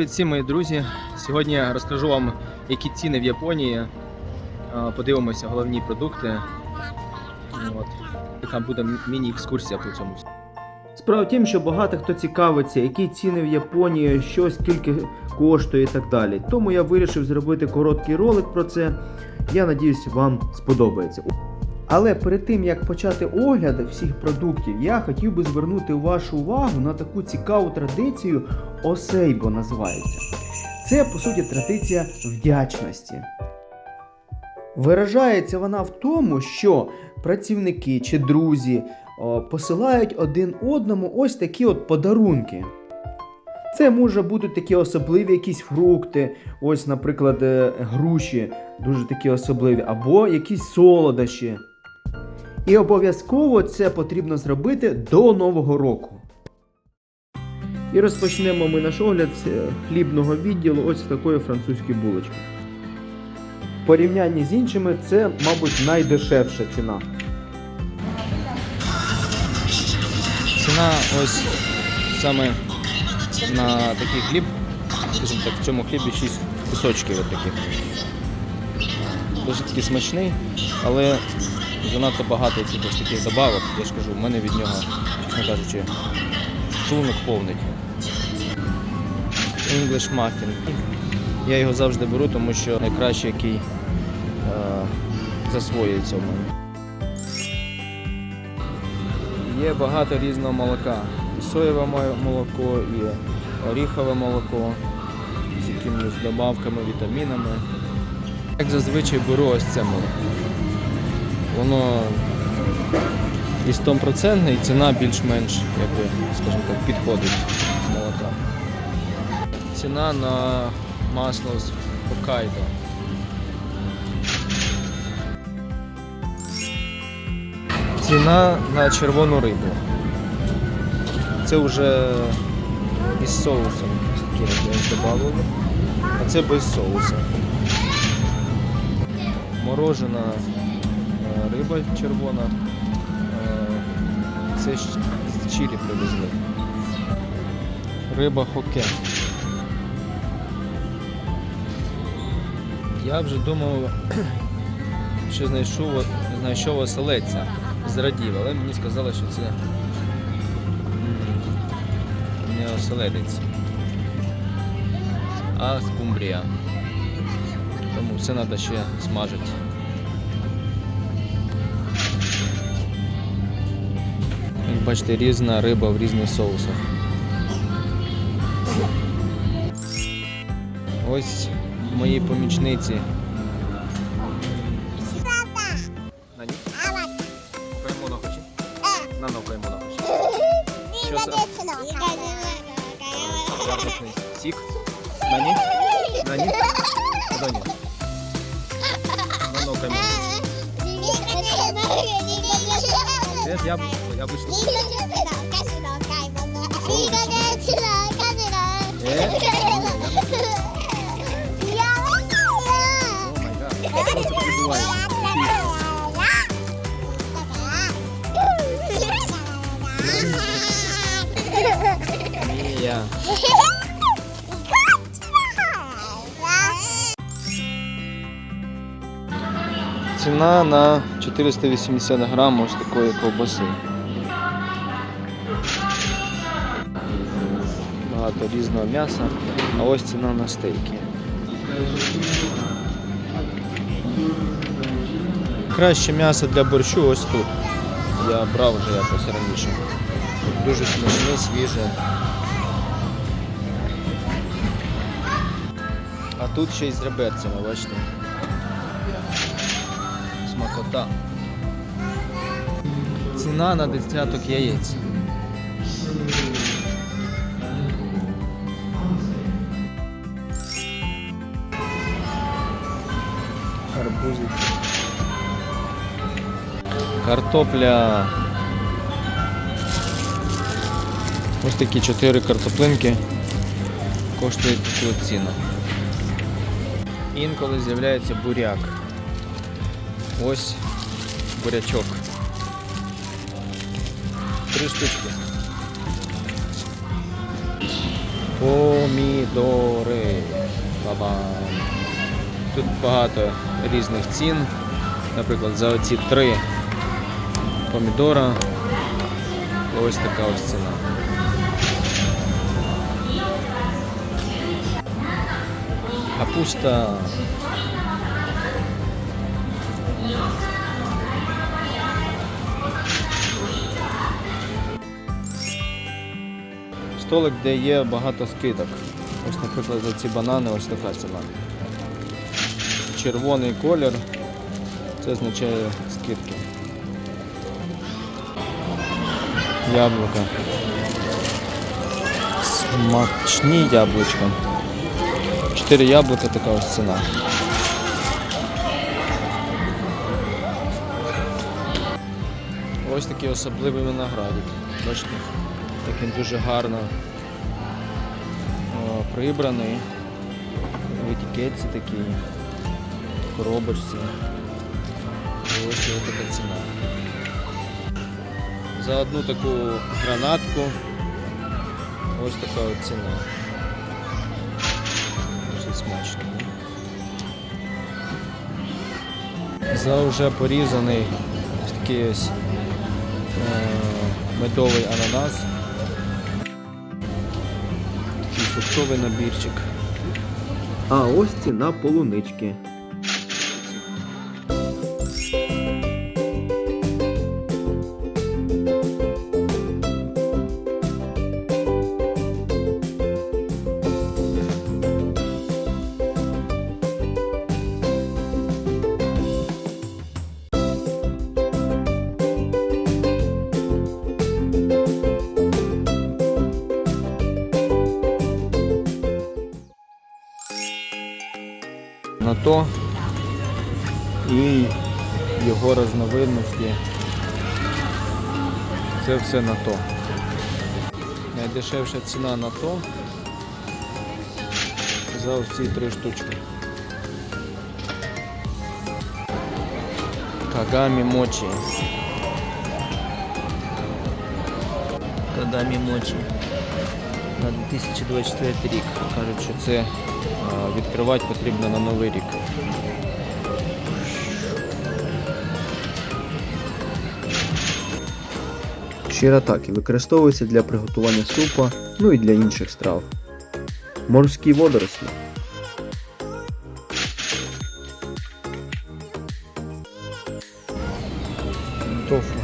Привіт всім мої друзі. Сьогодні розкажу вам, які ціни в Японії. Подивимося головні продукти. От. Така буде міні-екскурсія по цьому. Справа в тім, що багато хто цікавиться, які ціни в Японії, що скільки коштує і так далі. Тому я вирішив зробити короткий ролик про це. Я надіюсь, вам сподобається. Але перед тим як почати огляд всіх продуктів, я хотів би звернути вашу увагу на таку цікаву традицію Осейбо називається. Це по суті традиція вдячності. Виражається вона в тому, що працівники чи друзі посилають один одному ось такі от подарунки. Це може бути такі особливі якісь фрукти, ось, наприклад, е, груші, дуже такі особливі, або якісь солодощі. І обов'язково це потрібно зробити до Нового року. І розпочнемо ми наш огляд з е, хлібного відділу ось такої французької булочки. В порівнянні з іншими це, мабуть, найдешевша ціна. Ціна ось саме на такий хліб, скажімо так, в цьому хлібі 6 кусочків от. Досить таки смачний, але занадто багато якихось таких добавок. Я ж кажу, в мене від нього, чесно кажучи, шлунок повний. English Muffin. Я його завжди беру, тому що найкраще який е, засвоюється в мене. Є багато різного молока. І соєве молоко, і оріхове молоко з якимись добавками, вітамінами. Як зазвичай беру ось це молоко. Воно і 100% і ціна більш-менш, якби, скажімо так, підходить молока. Ціна на масло з Хоккайдо. Ціна на червону рибу. Це вже із соусом. Такі додавали. А це без соусу. Морожена риба червона. Е, Це з чилі привезли. Риба хоке. Я вже думав, що знайшов, знайшов оселедця. Зрадів, але мені сказали, що це не оселедець, а скумбрія. Тому все треба ще смажити. бачите, різна риба в різних соусах. Ось мої помічниці. Нані? Окаймона хоче? Нано окаймона хоче. Що це? Яблучний сік. Нані? Нані? Доні. Нано やぶやぶしのお菓子のお買い物のお菓子のえ、やばいいいや。Ціна на 480 грам ось такої ковбаси. Багато різного м'яса, а ось ціна на стейки. Краще м'ясо для борщу ось тут. Я брав вже якось раніше. Дуже смачне, свіже. А тут ще й з реберцями, бачите. Смакота. Ціна на десяток яєць. Арбузики. Картопля. Ось такі чотири картоплинки коштують таку ціну. Інколи з'являється буряк. Ось бурячок. Три штучки. Помідори. Баба. Тут багато різних цін. Наприклад, за оці три помідора. Ось така ось ціна. Капуста. Столик, де є багато скидок. Ось, наприклад, за ці банани ось така ціна. Червоний колір. Це означає скидки. Яблука. Смачні яблучка. Чотири яблука така ось ціна. Ось такий особливий виноградик. Бачите, він дуже гарно прибраний. В етикетці такій, в коробочці. Ось його така ціна. За одну таку гранатку ось така от ціна. Дуже смачно. За вже порізаний ось такий ось е, медовий ананас. Фруктовий набірчик. А ось ціна полунички. На то і його різновидності. Це все на то. Найдешевша ціна на то за ці три штучки. Кагамі мочі. Кагамі мочі. На 2024 рік. Кажуть, що це відкривати потрібно на новий рік. Ширатаки використовується для приготування супа, ну і для інших страв. Морські водорослі. Тофу.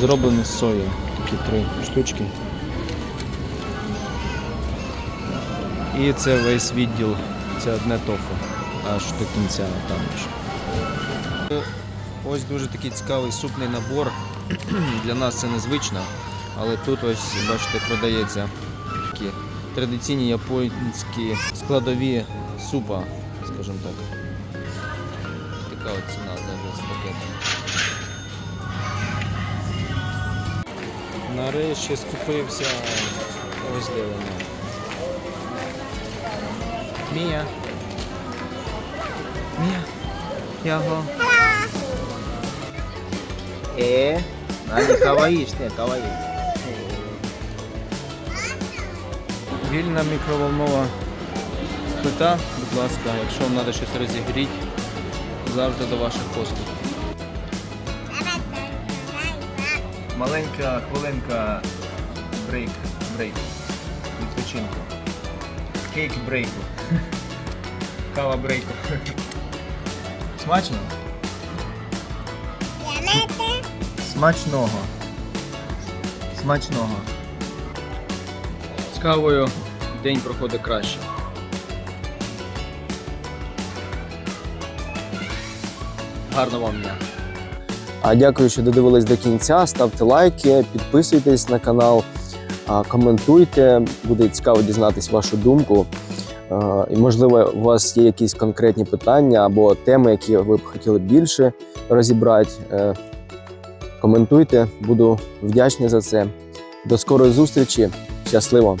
Зроблений з сої. Такі три штучки. І це весь відділ. Це одне тофу. Аж до кінця там. Ось дуже такий цікавий супний набор. Для нас це незвично, але тут ось, бачите, продається такі традиційні японські складові супа, скажімо так. Така от ціна весь пакет. Нарешті скупився вона. Мія. Мія. Яго. Е, Ані, каваїш, не, каваї. Вільна мікроволнова плита, будь ласка, якщо вам треба щось розігріти, завжди до ваших послуг. Маленька хвилинка брейк, брейк, відпочинку. Кейк брейку. Кава брейку. Смачно? Смачного. Смачного. З кавою день проходить краще. Гарного вам дня. А дякую, що додивились до кінця. Ставте лайки, підписуйтесь на канал, коментуйте. Буде цікаво дізнатись вашу думку. А, І можливо, у вас є якісь конкретні питання або теми, які ви б хотіли більше розібрати. Е, Коментуйте, буду вдячний за це. До скорої зустрічі. Щасливо!